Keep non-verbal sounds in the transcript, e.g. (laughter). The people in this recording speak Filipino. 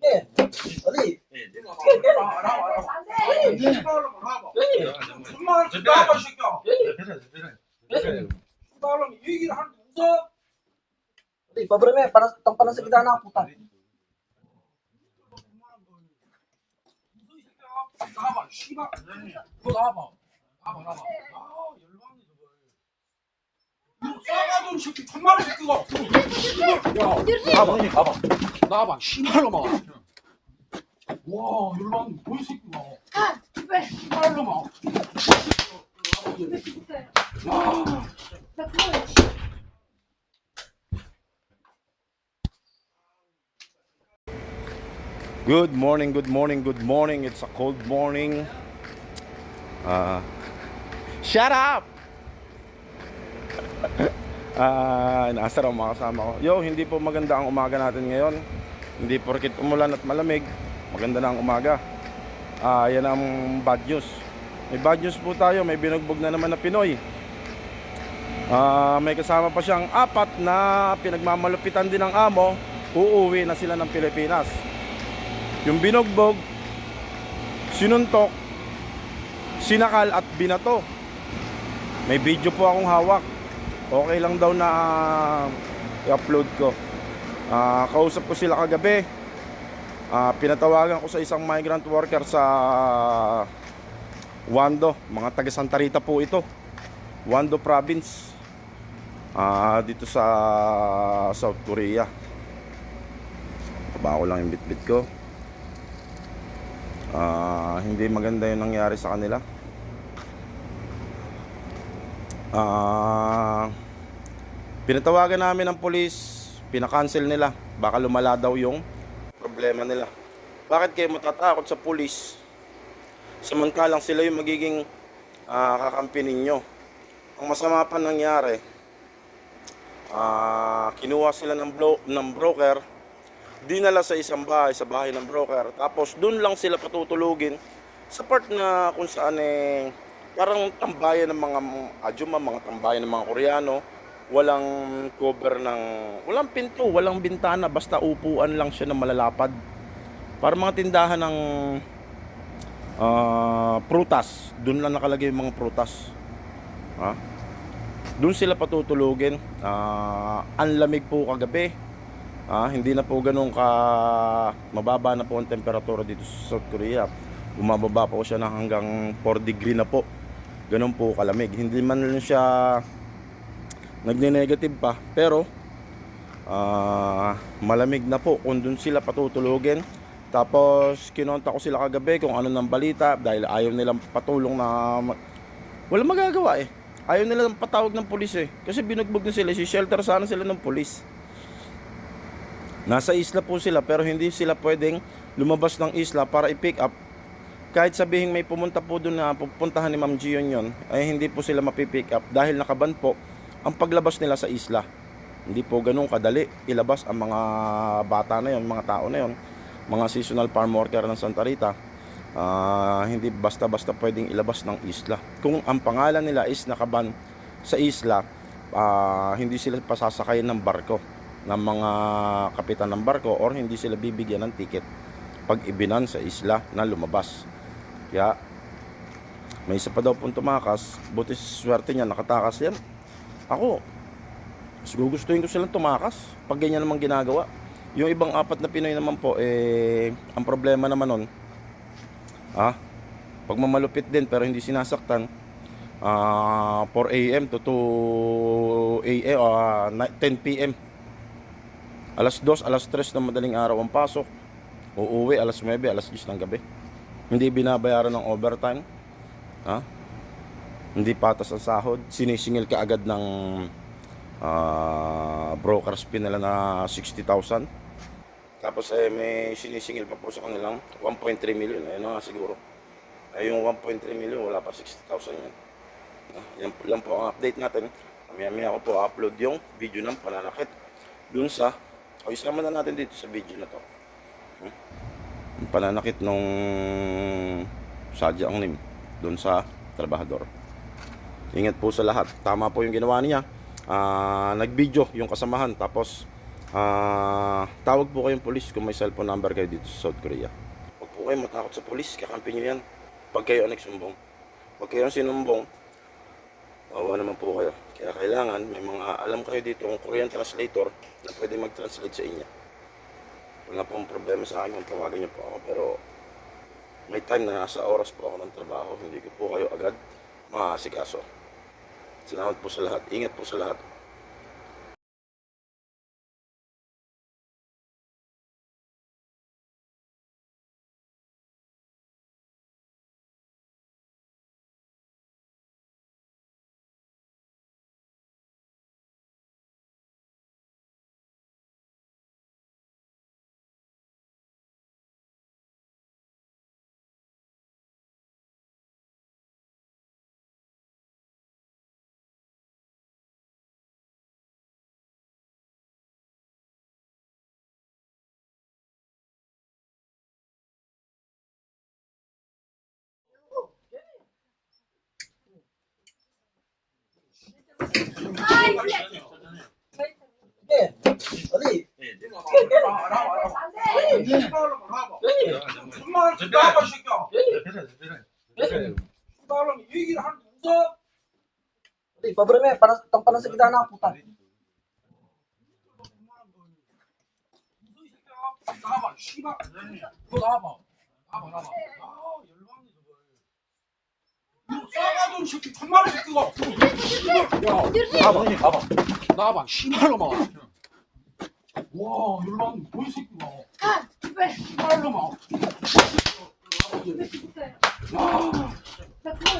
네. 어디? Di beberapa me para tempat nasi kita anak putar. Nawa, shiba, nawa, nawa, nawa, nawa. 싸가지 없는 새끼, 천만원 새끼가. 야, 나와봐, 나와봐. 나와봐, 씨발로마. 와, 열받네, 뭐이 새끼가. 씨발로마. 야. Good morning, good morning, good morning. It's a cold morning. Uh, shut up! (laughs) Ah, nasa raw mga kasama ko. Yo, hindi po maganda ang umaga natin ngayon. Hindi porkit umulan at malamig, maganda na ang umaga. Ah, yan ang bad news. May bad news po tayo, may binugbog na naman na Pinoy. Ah, may kasama pa siyang apat na pinagmamalupitan din ng amo. Uuwi na sila ng Pilipinas. Yung binugbog, sinuntok, sinakal at binato. May video po akong hawak. Okay lang daw na ah, i-upload ko. Ah, kausap ko sila kagabi. Ah, pinatawagan ko sa isang migrant worker sa Wando, mga taga Santa Rita po ito. Wando province. Ah, dito sa South Korea. Baba ko lang yung bitbit ko. Ah, hindi maganda yung nangyari sa kanila. Ah, pinatawagan namin ng polis, pinakancel nila. Baka lumala daw yung problema nila. Bakit kayo matatakot sa polis? Samantalang sila yung magiging ah, kakampi ninyo. Ang masama pa nangyari, ah, kinuha sila ng, blo- ng broker, dinala sa isang bahay, sa bahay ng broker. Tapos doon lang sila patutulugin sa part na kung saan eh, parang tambayan ng mga Ajuma, mga tambayan ng mga Koreano. Walang cover ng, walang pinto, walang bintana, basta upuan lang siya na malalapad. Para mga tindahan ng ah, prutas. Doon lang nakalagay yung mga prutas. Ha? Doon sila patutulugin. Ah, ang lamig po kagabi. Ah, hindi na po ganun ka mababa na po ang temperatura dito sa South Korea. Bumababa po siya ng hanggang 4 degree na po. Ganun po kalamig. Hindi man lang siya nagne-negative pa, pero ah, malamig na po kung doon sila patutulugin. Tapos kinonta ko sila kagabi kung ano ng balita dahil ayaw nilang patulong na mag- wala magagawa eh. Ayaw nilang patawag ng pulis eh. Kasi binugbog na sila, si shelter sana sila ng pulis. Nasa isla po sila pero hindi sila pwedeng lumabas ng isla para i-pick up. Kahit sabihin may pumunta po doon na pupuntahan ni Ma'am Gion yon, ay hindi po sila mapipick up dahil nakaban po ang paglabas nila sa isla. Hindi po ganun kadali ilabas ang mga bata na yon, mga tao na yon, mga seasonal farm worker ng Santa Rita. Ah, hindi basta-basta pwedeng ilabas ng isla. Kung ang pangalan nila is nakaban sa isla, ah, hindi sila pasasakayin ng barko ng mga kapitan ng barko or hindi sila bibigyan ng ticket pag ibinan sa isla na lumabas. Kaya may isa pa daw pong tumakas, buti swerte niya nakatakas yan. Ako, mas gugustuhin ko silang tumakas pag ganyan naman ginagawa. Yung ibang apat na Pinoy naman po, eh, ang problema naman nun, ah, pag mamalupit din pero hindi sinasaktan, ah 4 a.m. to 2 a.m. ah, 10 p.m. Alas 2, alas 3 ng madaling araw ang pasok. Uuwi alas 9, alas 10 ng gabi. Hindi binabayaran ng overtime. Ha? Hindi patas ang sahod. Sinisingil ka agad ng ah, broker's fee nila na 60,000. Tapos eh, may sinisingil pa po sa kanilang 1.3 million. Ayun na nga siguro. Ay yung 1.3 million, wala pa 60,000 yan. Ah, yan po lang po ang update natin. Maya-maya ko po upload yung video ng pananakit dun sa o isama na natin dito sa video na to Hmm? Pananakit nung sadya ang nim dun sa trabahador ingat po sa lahat tama po yung ginawa niya Ah, nag-video yung kasamahan tapos Ah, tawag po kayong polis kung may cellphone number kayo dito sa South Korea. Huwag po kayo matakot sa polis, kakampi nyo yan. Pag kayo ang nagsumbong. Pag kayo ang sinumbong, Awa naman po kayo. Kaya kailangan may mga alam kayo dito ng Korean translator na pwede mag-translate sa inyo. Wala pong problema sa akin kung tawagan niyo po ako pero may time na nasa oras po ako ng trabaho. Hindi ko po kayo agad maaasikaso. Salamat po sa lahat. Ingat po sa lahat. pabre mo yan. Parang tampan na sa gitna ng puta. 나와봐, 씨발. 너 나와봐. 나와봐, 나와봐. 싸가지고 새끼 정말로 새끼가. 야, 나봐, 나봐, 나와봐 씨발로 마. 와, 일로 와, 이 새끼가. 가, 씨발. 씨발로 마. 나 그거